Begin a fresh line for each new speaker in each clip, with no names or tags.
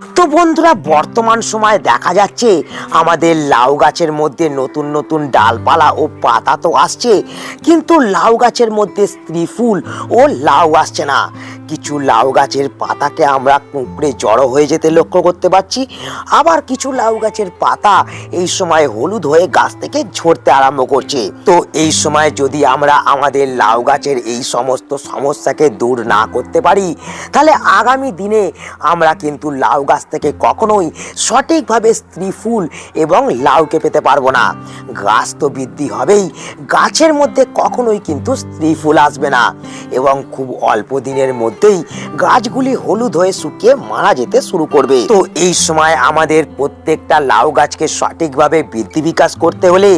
তো বন্ধুরা, বর্তমান সময়ে দেখা যাচ্ছে আমাদের লাউ গাছের মধ্যে নতুন নতুন ডালপালা ও পাতা তো আসছে, কিন্তু লাউ গাছের মধ্যে স্ত্রী ফুল ও লাউ আসছে না। কিছু লাউ গাছের পাতাকে আমরা কুঁকড়ে জড়ো হয়ে যেতে লক্ষ্য করতে পারছি, আবার কিছু লাউ গাছের পাতা এই সময় হলুদ হয়ে গাছ থেকে ঝরতে আরম্ভ করছে। তো এই সময় যদি আমরা আমাদের লাউ গাছের এই সমস্ত সমস্যাকে দূর না করতে পারি, তাহলে আগামী দিনে আমরা কিন্তু লাউ গাছ থেকে কখনোই সঠিকভাবে স্ত্রী ফুল এবং লাউকে পেতে পারব না। গাছ তো বৃদ্ধি হবেই, গাছের মধ্যে কখনোই কিন্তু স্ত্রী ফুল আসবে না। এবং খুব অল্প দিনের মধ্যেই গাছগুলি হলুদ হয়ে শুকিয়ে মারা যেতে শুরু করবে। তো এই সময় আমাদের প্রত্যেকটা লাউ গাছকে সঠিকভাবে বৃদ্ধি বিকাশ করতে হলে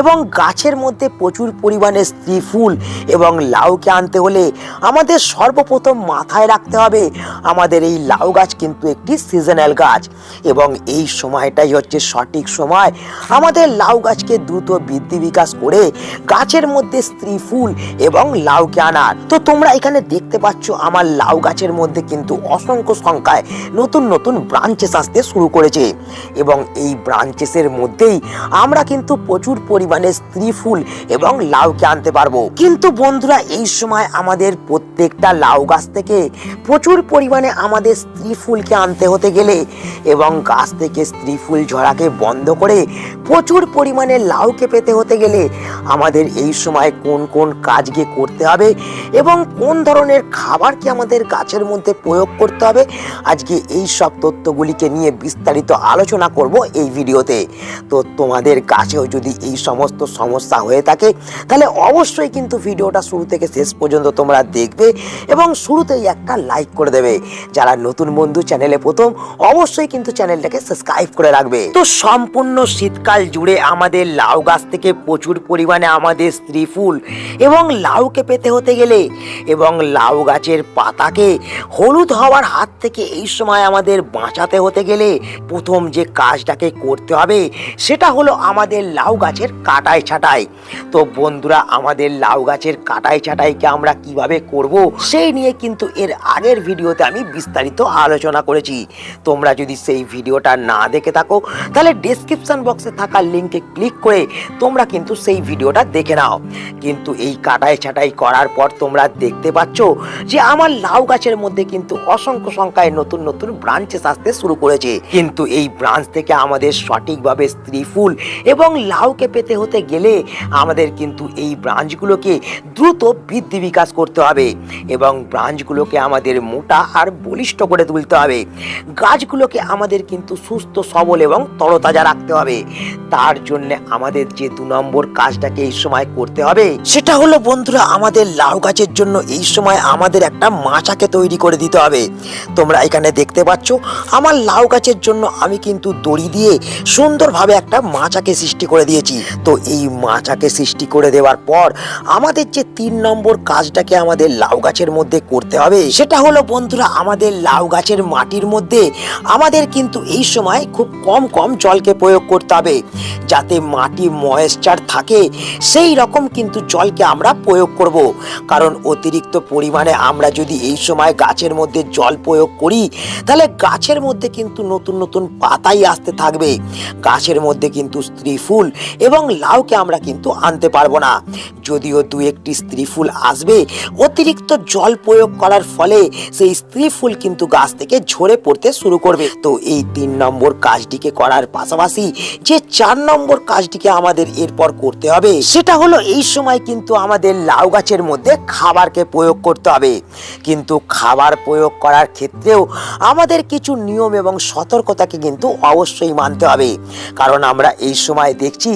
এবং গাছের মধ্যে প্রচুর পরিমাণে স্ত্রী ফুল এবং লাউকে আনতে হলে আমাদের সর্বপ্রথম মাথায় রাখতে হবে, আমাদের এই লাউ গাছ কিন্তু একটি সিজনাল গাছ। এবং এই সময়টাই হচ্ছে সঠিক সময়। আমাদের লাউ গাছকে দ্রুত বৃদ্ধি বিকাশ করে গাছের মধ্যে স্ত্রী ফুল এবং লাউকে আনার। তো তোমরা এখানে দেখতে পাচ্ছ, আমার লাউ গাছের মধ্যে কিন্তু অসংখ্য সংখ্যায় নতুন নতুন ব্রাঞ্চেস আসতে শুরু করেছে। এবং এই ব্রাঞ্চেসের মধ্যেই আমরা কিন্তু প্রচুর পরিমাণে স্ত্রী ফুল এবং লাউকে আনতে পারব। কিন্তু বন্ধুরা, এই সময় আমাদের প্রত্যেকটা লাউ গাছ থেকে প্রচুর পরিমাণে আমাদের স্ত্রী ফুলকে আনতে হতে গেলে এবং গাছ থেকে স্ত্রী ফুল ঝরাকে বন্ধ করে প্রচুর পরিমাণে লাউকে পেতে হতে গেলে আমাদের এই সময় কোন কোন কাজকে করতে হবে এবং কোন ধরনের খাবারকে আমাদের গাছের মধ্যে প্রয়োগ করতে হবে, আজকে এই সব তথ্যগুলিকে নিয়ে বিস্তারিত আলোচনা করব এই ভিডিওতে। তো তোমাদের গাছেও যদি এই সমস্ত সমস্যা হয়ে থাকে, তাহলে অবশ্যই কিন্তু ভিডিওটা শুরু থেকে শেষ পর্যন্ত তোমরা দেখবে এবং শুরুতেই একটা লাইক করে দেবে। যারা নতুন বন্ধু চ্যানেলে প্রথম, অবশ্যই কিন্তু চ্যানেলটাকে সাবস্ক্রাইব করে রাখবে। তো সম্পূর্ণ শীতকাল জুড়ে আমাদের লাউ গাছ থেকে প্রচুর পরিমাণে আমাদের স্ত্রী ফুল এবং লাউকে পেতে হতে গেলে এবং লাউ গাছের পাতাকে হলুদ হওয়ার হাত থেকে এই সময় আমাদের বাঁচাতে হতে গেলে প্রথম যে কাজটাকে করতে হবে সেটা হলো আমাদের লাউ গাছের কাটাই ছাটাই তো বন্ধুরা, আমাদের লাউ গাছের কাটাই ছাটাইকে আমরা কীভাবে করব? সেই নিয়ে কিন্তু এর আগের ভিডিওতে আমি বিস্তারিত আলোচনা করেছি। তোমরা যদি সেই ভিডিওটা না দেখে থাকো, তাহলে ডেসক্রিপশন বক্সে থাকা লিঙ্কে ক্লিক করে তোমরা কিন্তু সেই ভিডিওটা দেখে নাও। কিন্তু এই কাটাই ছাটাই করার পর তোমরা দেখতে পাচ্ছ যে আমার লাউ গাছের মধ্যে কিন্তু অসংখ্য সংখ্যায় নতুন নতুন ব্রাঞ্চেস আসতে শুরু করেছে। কিন্তু এই ব্রাঞ্চ থেকে আমাদের সঠিকভাবে স্ত্রী ফুল এবং লাউকে পেতে হতে গেলে আমাদের কিন্তু এই ব্রাঞ্চগুলোকে দ্রুত বৃদ্ধি বিকাশ করতে হবে। এবং ব্রাঞ্চগুলোকে আমাদের মোটা আর বলিষ্ঠ করে তুলতে হবে। গাছগুলোকে আমাদের কিন্তু সুস্থ, সবল এবং তরতাজা রাখতে হবে। তার জন্য আমাদের যে দু নম্বর কাজটাকে এই সময় করতে হবে, সেটা হলো বন্ধুরা আমাদের লাউ গাছের জন্য এই সময় আমাদের একটা মাচাকে তৈরি করে দিতে হবে। তোমরা এখানে দেখতে পাচ্ছ, আমার লাউ গাছের জন্য আমি কিন্তু দড়ি দিয়ে সুন্দরভাবে একটা মাচাকে সৃষ্টি করে দিয়েছি। তো এই মাচাকে সৃষ্টি করে দেওয়ার পর আমাদের যে তিন নম্বর কাজটাকে আমাদের লাউ গাছের মধ্যে করতে হবে। সেটা হলো, বন্ধুরা, আমাদের লাউ গাছের মাটির মধ্যে। আমাদের কিন্তু এই সময় খুব কম কম জলকে প্রয়োগ করতে হবে। যাতে মাটি ময়েশ্চার থাকে, সেই রকম কিন্তু জলকে আমরা প্রয়োগ করব। কারণ অতিরিক্ত পরিমাণে আমরা যদি এই সময় গাছের মধ্যে জল প্রয়োগ করি, তাহলে গাছের মধ্যে কিন্তু নতুন নতুন পাতাই আসতে থাকবে। গাছের মধ্যে কিন্তু স্ত্রী ফুল এবং লাউকে আমরা কিন্তু আনতে পারব না। যদিও দু একটি স্ত্রী ফুল আসবে, অতিরিক্ত জল প্রয়োগ করার ফলে সেই স্ত্রী ফুল কিন্তু গাছ থেকে ঝরে পড়তে শুরু করবে। তো এই তিন নম্বর কাজটিকে করার পাশাপাশি যে চার নম্বর কাজটিকে আমাদের এরপর করতে হবে, সেটা হলো এই সময় কিন্তু আমাদের লাউ গাছের মধ্যে খাবারকে প্রয়োগ করতে হবে। কিন্তু খাবার প্রয়োগ করার ক্ষেত্রেও আমাদের কিছু নিয়ম এবং সতর্কতাকে কিন্তু অবশ্যই মানতে হবে। কারণ আমরা এই সময় দেখছি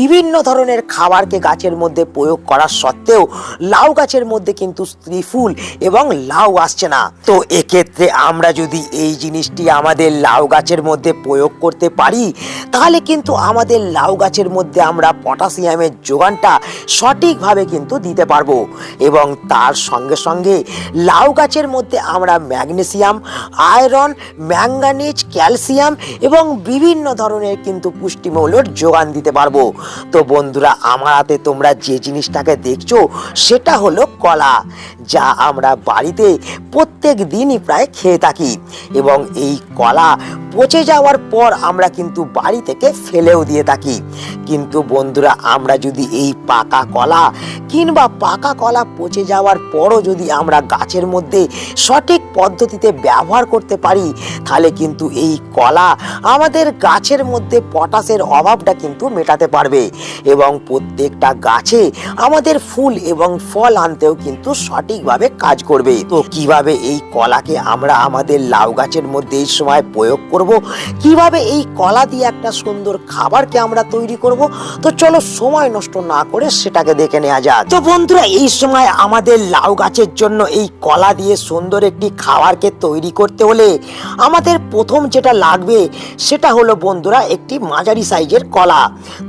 বিভিন্ন ধরনের খাবারকে গাছের মধ্যে প্রয়োগ করার সত্ত্বেও লাউ গাছের মধ্যে কিন্তু স্ত্রী ফুল এবং লাউ আসছে না। তো এক্ষেত্রে আমরা যদি এই জিনিসটি আমাদের লাউ গাছের মধ্যে প্রয়োগ করতে পারি, তাহলে কিন্তু আমাদের লাউ গাছের মধ্যে আমরা পটাশিয়ামের যোগানটা সঠিকভাবে কিন্তু দিতে পারব এবং তার সঙ্গে সঙ্গে লাউ গাছের মধ্যে আমরা ম্যাগনেসিয়াম, আয়রন, ম্যাঙ্গানিজ, ক্যালসিয়াম এবং বিভিন্ন ধরনের কিন্তু পুষ্টিমৌলের যোগান দিতে পারব। তো বন্ধুরা, আমার হাতে তোমরা যে জিনিসটাকে দেখছ, সেটা হলো কলা। যা আমরা বাড়িতে প্রত্যেক দিনই প্রায় খেয়ে থাকি এবং এই কলা পচে যাওয়ার পর আমরা কিন্তু বাড়ি থেকে ফেলেও দিয়ে থাকি। কিন্তু বন্ধুরা, আমরা যদি এই পাকা কলা কিংবা পাকা কলা পচে যাওয়ার পরও যদি আমরা গাছের মধ্যে সঠিক পদ্ধতিতে ব্যবহার করতে পারি, তাহলে কিন্তু এই কলা আমাদের গাছের মধ্যে পটাশের অভাবটা কিন্তু মেটাতে পারবে। এবং প্রত্যেকটা গাছে আমাদের ফুল এবং ফল আনতেও কিন্তু সঠিকভাবে কাজ করবে। তো কীভাবে এই কলাকে আমরা আমাদের লাউ গাছের মধ্যে এই সময় প্রয়োগ করব? কীভাবে এই কলা দিয়ে একটা সুন্দর খাবারকে আমরা তৈরি করব? তো চলো সময় নষ্ট না করে সেটাকে দেখে নেওয়া যাক। তো বন্ধুরা, এই সময় আমাদের লাউ গাছের জন্য এই কলা দিয়ে সুন্দর একটি খাবারকে তৈরি করতে হলে আমাদের প্রথম যেটা লাগবে সেটা হলো বন্ধুরা একটি মাঝারি সাইজের কলা।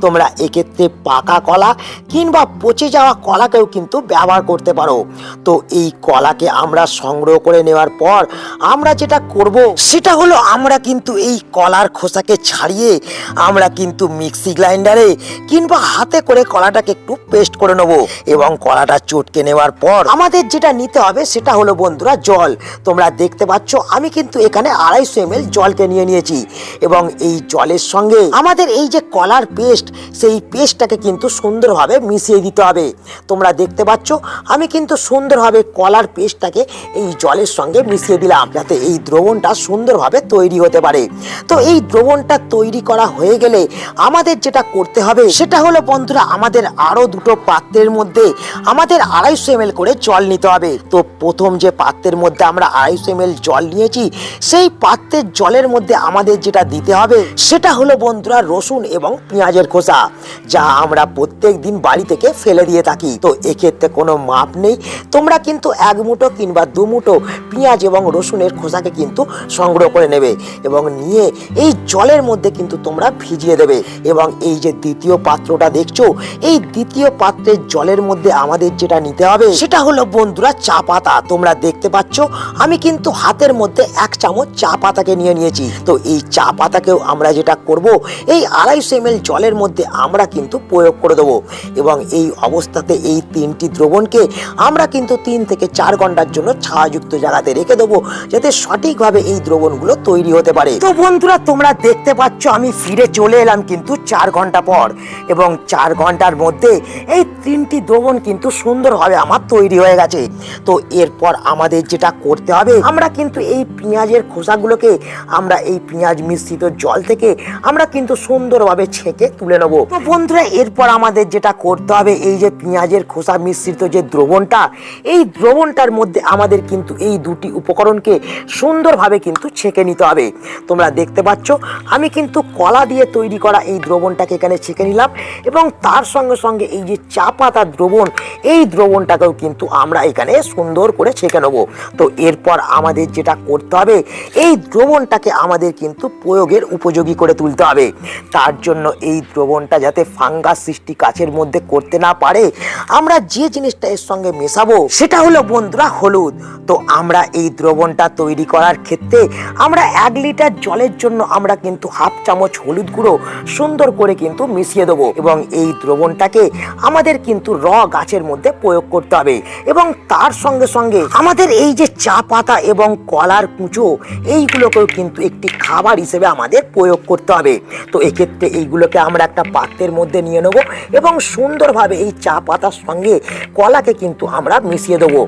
তোমরা এক্ষেত্রে পাকা কলা কিংবা পচে যাওয়া কলাকেও কিন্তু ব্যবহার করতে পারো। তো এই কলাকে আমরা সংগ্রহ করে নেওয়ার পর আমরা যেটা করব সেটা হলো আমরা কিন্তু এই কলার খোসাকে ছাড়িয়ে আমরা কিন্তু মিক্সি গ্রাইন্ডারে কিংবা হাতে করে কলাটাকে একটু পেস্ট করে নেব। এবং কলাটা চটকে নেওয়ার পর আমাদের যেটা নিতে হবে সেটা হলো বন্ধুরা জল। তোমরা দেখতে পাচ্ছ, আমি কিন্তু এখানে আড়াইশো এম জলকে নিয়ে নিয়েছি। এবং এই জলের সঙ্গে আমাদের এই যে কলার পেস্ট, সেই পেস্টটাকে কিন্তু সুন্দরভাবে মিশিয়ে দিতে হবে। তোমরা দেখতে পাচ্ছ, আমি কিন্তু সুন্দরভাবে কলার পেস্টটাকে এই জলের সঙ্গে মিশিয়ে দিলাম, যাতে এই দ্রবণটা সুন্দরভাবে তৈরি হতে পারে। তো এই দ্রবণটা তৈরি করা হয়ে গেলে আমাদের যেটা করতে হবে, সেটা হলো বন্ধুরা, আমাদের আরও দুটো পাত্রের মধ্যে আমাদের আড়াইশো এম করে জল নিতে হবে। তো প্রথম যে পাত্রের মধ্যে আমরা আড়াইশো এম জল নিয়েছি, সেই পাত্রের জলের মধ্যে আমাদের যেটা দিতে হবে সেটা হলো বন্ধুরা রসুন এবং পেঁয়াজের খোসা, যা আমরা প্রত্যেক দিন বাড়ি থেকে ফেলে দিয়ে থাকি। তো এক্ষেত্রে কোনো মাপ নেই। তোমরা কিন্তু এক মুঠো কিংবা দু মুঠো পেঁয়াজ এবং রসুনের খোসাকে কিন্তু সংগ্রহ করে নেবে এবং নিয়ে এই জলের মধ্যে কিন্তু তোমরা ভিজিয়ে দেবে এবং এই যে দ্বিতীয় পাত্রটা দেখছ, এই দ্বিতীয় পাত্রের জলের মধ্যে আমাদের যেটা নিতে হবে সেটা হলো বন্ধুরা চা পাতা। তোমরা দেখতে পাচ্ছ আমি কিন্তু হাতের মধ্যে এক চামচ চা পাতাকে নিয়ে নিয়েছি। তো এই চা পাতাকেও আমরা যেটা করব, এই আড়াইশো এম জলের মধ্যে আমরা কিন্তু প্রয়োগ করে দেবো। এবং এই অবস্থাতে এই তিনটি দ্রবণকে আমরা কিন্তু তিন থেকে চার ঘণ্টার জন্য ছায়াযুক্ত জায়গাতে রেখে দেবো, যাতে সঠিকভাবে এই দ্রবণগুলো তৈরি হতে পারে। তো বন্ধুরা, তোমরা দেখতে পাচ্ছ, আমি ফিরে চলে এলাম কিন্তু চার ঘণ্টা পর। এবং চার ঘণ্টার মধ্যে এই তিনটি দ্রবণ কিন্তু সুন্দরভাবে আমার তৈরি হয়ে গেছে। তো এরপর আমাদের যেটা করতে হবে। আমরা কিন্তু এই পেঁয়াজের খোসাগুলোকে আমরা এই পেঁয়াজ মিশ্রিত জল থেকে আমরা কিন্তু সুন্দরভাবে ছেঁকে তুলে নেব। তো বন্ধুরা, এরপর আমাদের যেটা করতে হবে, এই যে পেঁয়াজের খোসা মিশ্রিত যে দ্রবণটা, এই দ্রবণটার মধ্যে আমাদের কিন্তু এই দুটি উপকরণকে সুন্দরভাবে কিন্তু ছেঁকে নিতে হবে। তোমরা দেখতে পাচ্ছ, আমি কিন্তু কলা দিয়ে তৈরি করা এই দ্রবণটাকে এখানে ছেঁকে নিলাম এবং তার সঙ্গে সঙ্গে এই যে চা পাতা দ্রবণ, এই দ্রবণটাকেও কিন্তু আমরা এখানে সুন্দর করে ছেঁকে নেব। তো এরপর আমাদের যেটা করতে হবে, এই দ্রবণটাকে আমাদের কিন্তু প্রয়োগের উপযোগী করে তুলতে হবে। তার জন্য এই দ্রবণটা যাতে ফাঙ্গাস সৃষ্টি গাছের মধ্যে করতে না পারে, আমরা যে জিনিসটা এর সঙ্গে মেশাবো, সেটা হলো বন্ধুরা হলুদ। তো আমরা এই দ্রবণটা তৈরি করার ক্ষেত্রে আমরা এক লিটার জলের জন্য আমরা কিন্তু হাফ চামচ হলুদ গুঁড়ো সুন্দর করে কিন্তু মিশিয়ে দেবো এবং এই দ্রবণটাকে আমাদের কিন্তু র গাছের মধ্যে প্রয়োগ করতে হবে। এবং তার সঙ্গে সঙ্গে আমাদের এই যে চা পাতা এবং কলার কুঁচো, এইগুলোকেও কিন্তু একটি খাবার হিসেবে আমাদের প্রয়োগ করতে হবে। তো এক্ষেত্রে এইগুলোকে আমরা একটা পাত্রের মধ্যে নিয়ে নেব এবং সুন্দরভাবে এই চা পাতার সঙ্গে কলাকে কিন্তু আমরা মিশিয়ে দেবো।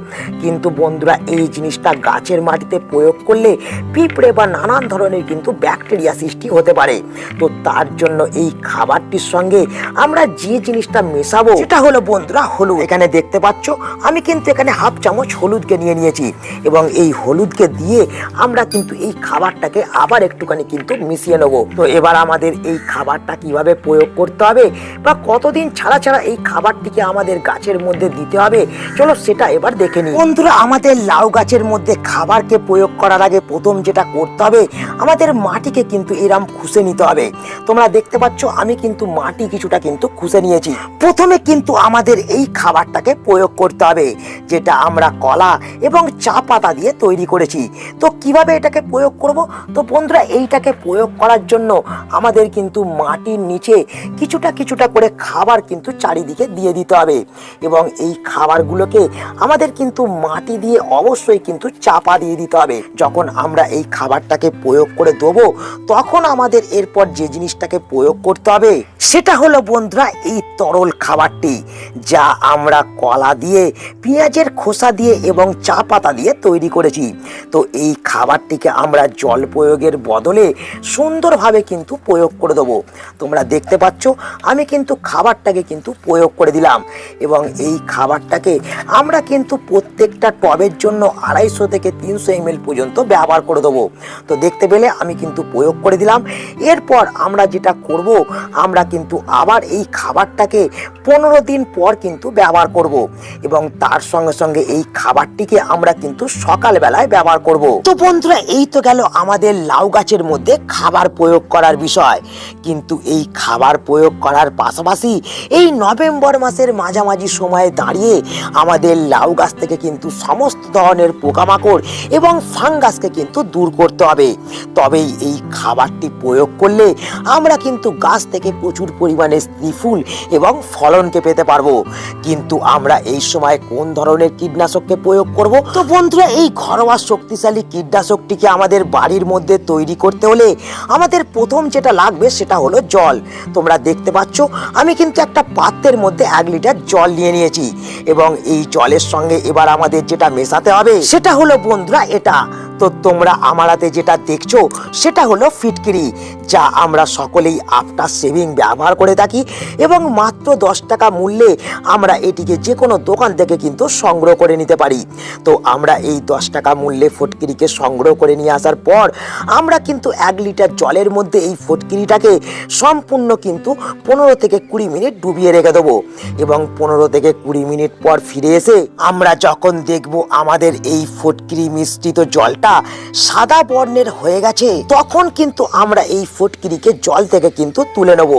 কিন্তু বন্ধুরা, এই জিনিসটা গাছের মাটিতে প্রয়োগ করলে পিঁপড়ে বা নানান ধরনের কিন্তু ব্যাকটেরিয়া সৃষ্টি হতে পারে। তো তার জন্য এই খাবারটির সঙ্গে আমরা যে জিনিসটা মেশাবো, সেটা হলো বন্ধুরা হলুদ। এখানে দেখতে পাচ্ছ, আমি কিন্তু এখানে হাফ চামচ হলুদকে নিয়ে নিয়েছি এবং এই হলুদকে দিয়ে আমরা কিন্তু এই খাবারটাকে আবার একটুখানি কিন্তু মিশিয়ে নেব। তো এবার আমাদের এই খাবারটা কীভাবে প্রয়োগ করতে হবে বা কতদিন ছাড়া ছাড়া এই খাবারটিকে আমাদের গাছের মধ্যে দিতে হবে, চলো সেটা এবার দেখে নিই। বন্ধুরা, আমাদের লাউ গাছের মধ্যে খাবারকে প্রয়োগ করার আগে প্রথম যেটা করতে হবে, আমাদের মাটিকে কিন্তু এরম খুশে নিতে হবে। তোমরা দেখতে পাচ্ছ, আমি কিন্তু মাটি কিছুটা কিন্তু খুশে নিয়েছি। প্রথমে কিন্তু আমাদের এই খাবারটাকে প্রয়োগ করতে হবে, যেটা আমরা কলা এবং চা পাতা দিয়ে তৈরি করেছি। তো কীভাবে এটাকে প্রয়োগ করব? তো বন্ধুরা, এইটাকে প্রয়োগ করার জন্য আমাদের কিন্তু মাটির নিচে কিছুটা কিছুটা করে খাবার কিন্তু চারিদিকে দিয়ে দিতে হবে। এবং এই খাবারগুলোকে আমাদের কিন্তু মাটি দিয়ে অবশ্যই কিন্তু চাপা দিয়ে দিতে হবে। যখন আমরা এই খাবারটাকে প্রয়োগ করে দেবো, তখন আমাদের এরপর যে জিনিসটাকে প্রয়োগ করতে হবে, সেটা হলো বন্ধুরা, এই তরল খাবারটি। যা আমরা কলা দিয়ে, পেঁয়াজের খোসা দিয়ে এবং চা পাতা দিয়ে তৈরি করেছি। তো এই খাবারটিকে আমরা জল প্রয়োগের বদলে সুন্দরভাবে কিন্তু প্রয়োগ করে দেবো। তোমরা দেখতে পাচ্ছ, আমি কিন্তু খাবারটাকে কিন্তু প্রয়োগ করে দিলাম এবং এই খাবারটাকে আমরা কিন্তু প্রত্যেকটা টবের জন্য আড়াইশো থেকে তিনশো এমএল পর্যন্ত ব্যবহার করে দেবো। তো দেখতে পেলে আমি কিন্তু প্রয়োগ করে দিলাম। এরপর আমরা যেটা করব, আমরা কিন্তু আবার এই খাবারটাকে পনেরো দিন পর কিন্তু ব্যবহার করব এবং তার সঙ্গে সঙ্গে এই খাবারটিকে আমরা কিন্তু সকালবেলায় ব্যবহার করব। তো বন্ধুরা, এই তো গেল আমাদের লাউ গাছের মধ্যে খাবার প্রয়োগ করার বিষয়। কিন্তু এই খাবার প্রয়োগ করার পাশাপাশি এই নভেম্বর মাসের মাঝামাঝি সময়ে দাঁড়িয়ে আমাদের লাউ গাছ থেকে কিন্তু সমস্ত ধরনের পোকামাকড় এবং ফাঙ্গাসকে কিন্তু দূর করতে হবে। তবেই এই খাবারটি প্রয়োগ করলে আমরা কিন্তু গাছ থেকে প্রচুর পরিমাণে স্ত্রীফুল এবং ফলনকে পেতে পারব। কিন্তু আমরা এই সময় কোন ধরনের কীটনাশককে প্রয়োগ করব? তো বন্ধুরা, এই ঘরোয়া শক্তিশালী কীটনাশকটিকে আমাদের বাড়ির মধ্যে তৈরি করতে হলে আমাদের প্রথম যেটা লাগবে সেটা হলো জল। তোমরা দেখতে পাচ্ছ, আমি কিন্তু একটা পাত্রের মধ্যে এক লিটার জল নিয়ে নিয়েছি এবং এই জলের সঙ্গে এবার আমাদের যেটা মেশাতে হবে সেটা হলো বন্ধুরা এটা। তো তোমরা আমার হাতে যেটা দেখছ, সেটা হলো ফিটকিরি, যা আমরা সকলেই আফটার সেভিং ব্যবহার করে থাকি এবং মাত্র দশ টাকা মূল্যে আমরা এটিকে যে কোনো দোকান থেকে কিন্তু সংগ্রহ করে নিতে পারি। তো আমরা এই দশ টাকা মূল্যে ফটকিরিকে সংগ্রহ করে নিয়ে আসার পর, আমরা কিন্তু এক লিটার জলের মধ্যে এই ফটকিরিটাকে সম্পূর্ণ কিন্তু পনেরো থেকে কুড়ি মিনিট ডুবিয়ে রেখে দেবো এবং পনেরো থেকে কুড়ি মিনিট পর ফিরে এসে আমরা যখন দেখব আমাদের এই ফটকিরি মিশ্রিত জলটা সাদা বর্ণের হয়ে গেছে, তখন কিন্তু আমরা এই ফুটকিরিকে জল থেকে কিন্তু তুলে নেব।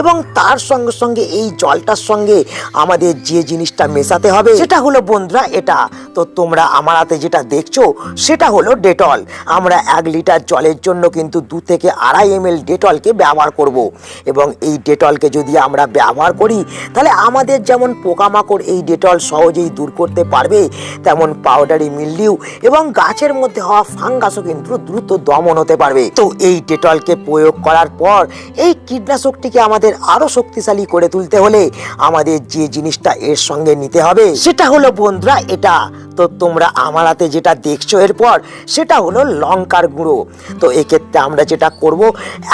এবং তার সঙ্গে সঙ্গে এই জলটার সঙ্গে আমাদের যে জিনিসটা মেশাতে হবে, সেটা হলো বন্ধুরা এটা। তো তোমরা আমার হাতে যেটা দেখছ, সেটা হলো ডেটল। আমরা এক লিটার জলের জন্য কিন্তু দু থেকে আড়াই এম এল ডেটলকে ব্যবহার করব। এবং এই ডেটলকে যদি আমরা ব্যবহার করি, তাহলে আমাদের যেমন পোকামাকড় এই ডেটল সহজেই দূর করতে পারবে, তেমন পাউডারি মিল্ডিউ এবং গাছের মধ্যে হওয়া ফাঙ্গাসও কিন্তু দ্রুত দমন হতে পারবে। তো এই ডেটলকে প্রয়োগ করার পর এই কীটনাশকটিকে আমাদের আরও শক্তিশালী করে তুলতে হলে আমাদের যে জিনিসটা এর সঙ্গে নিতে হবে, সেটা হলো বন্ধুরা, এটা তো তোমরা আমার হাতে যেটা দেখছ এরপর, সেটা হলো লঙ্কার গুঁড়ো। তো এক্ষেত্রে আমরা যেটা করব,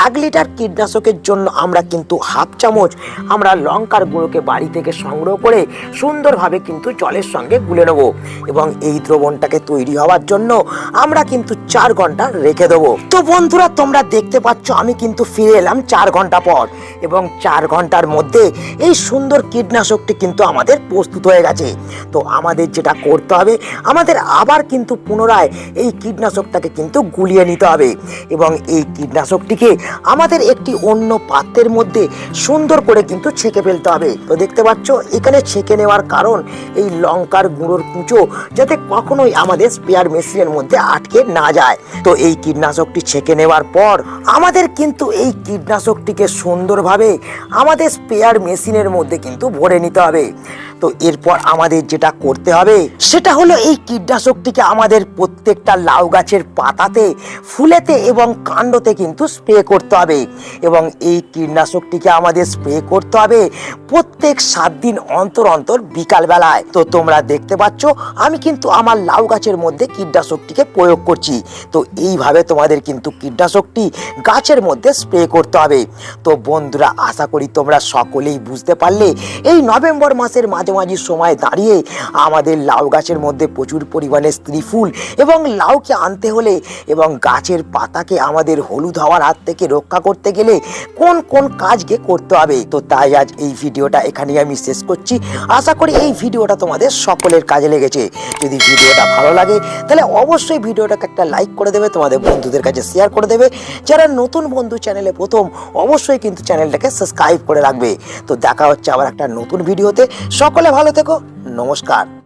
এক লিটার কীটনাশকের জন্য আমরা কিন্তু হাফ চামচ আমরা লঙ্কার গুঁড়োকে বাড়ি থেকে সংগ্রহ করে সুন্দরভাবে কিন্তু জলের সঙ্গে গুলে নেব এবং এই দ্রবণটাকে তৈরি হওয়ার জন্য আমরা কিন্তু চার ঘণ্টা রেখে দেবো। তো বন্ধুরা, তোমরা দেখতে পাচ্ছ আমি কিন্তু ফিরে এলাম চার ঘণ্টা পর এবং চার ঘণ্টার মধ্যে এই সুন্দর কীটনাশকটি কিন্তু আমাদের প্রস্তুত হয়ে গেছে। তো আমাদের যেটা করতে হবে আমাদের আবার কিন্তু পুনরায় এই কীটনাশকটাকে কিন্তু গুলিয়ে নিতে হবে। এবং এই কীটনাশকটিকে আমাদের একটি অন্য পাত্রের মধ্যে সুন্দর করে কিন্তু ছেঁকে ফেলতে হবে। তো দেখতে পাচ্ছ, এখানে ছেঁকে নেওয়ার কারণ এই লঙ্কার গুঁড়োর কুঁচো যাতে কখনোই আমাদের স্পেয়ার মেশিনের মধ্যে আটকে না যায়। তো এই কীটনাশকটি ছেঁকে নেওয়ার পর আমাদের কিন্তু এই কীটনাশকটিকে সুন্দরভাবে আমাদের স্পেয়ার মেশিনের মধ্যে কিন্তু ভরে নিতে হবে। তো এরপর আমাদের যেটা করতে হবে, সেটা হলো এই কীটনাশকটিকে আমাদের প্রত্যেকটা লাউ গাছের পাতাতে, ফুলেতে এবং কাণ্ডতে কিন্তু স্প্রে করতে হবে। এবং এই কীটনাশকটিকে আমাদের স্প্রে করতে হবে প্রত্যেক সাত দিন অন্তর অন্তর বিকালবেলায়। তো তোমরা দেখতে পাচ্ছ, আমি কিন্তু আমার লাউ গাছের মধ্যে কীটনাশকটিকে প্রয়োগ করছি। তো এইভাবে তোমাদের কিন্তু কীটনাশকটি গাছের মধ্যে স্প্রে করতে হবে। তো বন্ধুরা, আশা করি তোমরা সকলেই বুঝতে পারলে, এই নভেম্বর মাসের মাঝামাঝি সময় দাঁড়িয়ে আমাদের লাউ গাছের মধ্যে মধ্যে প্রচুর পরিমাণে স্ত্রী ফুল এবং লাউকে আনতে হলে এবং গাছের পাতাকে আমাদের হলুদ হওয়ার হাত থেকে রক্ষা করতে গেলে কোন কোন কাজকে করতে হবে? তো তাই আজ এই ভিডিওটা এখানেই আমি শেষ করছি। আশা করি এই ভিডিওটা তোমাদের সকলের কাজে লেগেছে। যদি ভিডিওটা ভালো লাগে, তাহলে অবশ্যই ভিডিওটাকে একটা লাইক করে দেবে, তোমাদের বন্ধুদের কাছে শেয়ার করে দেবে। যারা নতুন বন্ধু চ্যানেলে প্রথম, অবশ্যই কিন্তু চ্যানেলটাকে সাবস্ক্রাইব করে রাখবে। তো দেখা হচ্ছে আবার একটা নতুন ভিডিওতে। সকলে ভালো থেকো, নমস্কার।